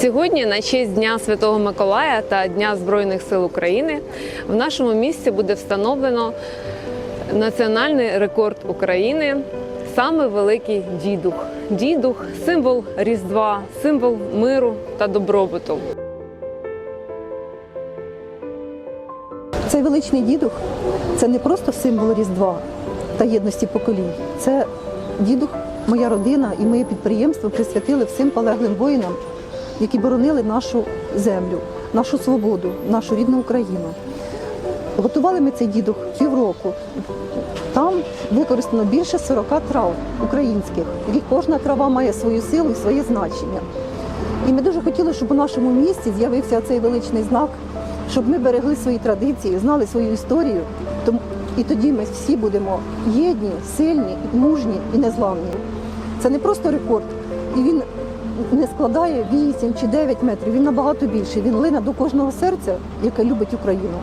Сьогодні, на честь Дня Святого Миколая та Дня Збройних сил України, в нашому місті буде встановлено національний рекорд України. Саме великий дідух. Дідух символ Різдва, символ миру та добробуту. Цей величний дідух це не просто символ Різдва та єдності поколінь. Це дідух, моя родина і моє підприємство присвятили всім полеглим воїнам, які боронили нашу землю, нашу свободу, нашу рідну Україну. Готували ми цей дідух півроку. Там використано більше 40 трав українських, яких кожна трава має свою силу і своє значення. І ми дуже хотіли, щоб у нашому місті з'явився цей величний знак, щоб ми берегли свої традиції, знали свою історію. І тоді ми всі будемо єдні, сильні, мужні і незламні. Це не просто рекорд, і він не складає 8 чи 9 метрів. Він набагато більший. Він лине до кожного серця, яке любить Україну.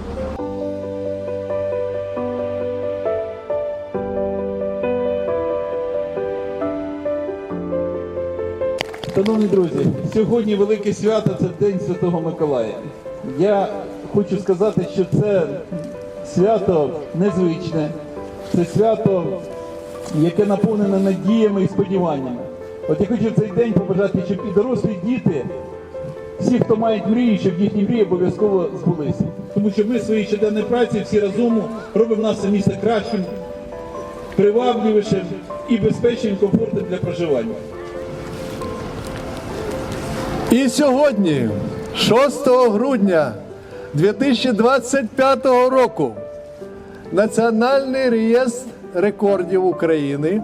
Шановні друзі, сьогодні велике свято це День Святого Миколая. Я хочу сказати, що це свято незвичне, це свято, яке наповнене надіями і сподіваннями. От я хочу цей день побажати, щоб і дорослі діти, всі, хто мають мрії, щоб їхні мрії обов'язково збулися. Тому що ми своєю щоденною праці всі разом робимо наше місто кращим, привабливішим і безпечним, комфортним для проживання. І сьогодні, 6 грудня 2025 року, Національний реєстр рекордів України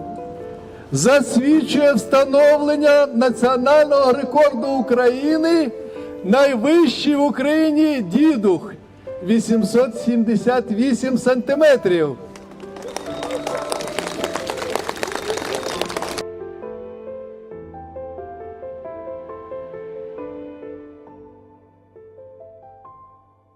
засвідчує встановлення національного рекорду України найвищий в Україні дідух 878 сантиметрів.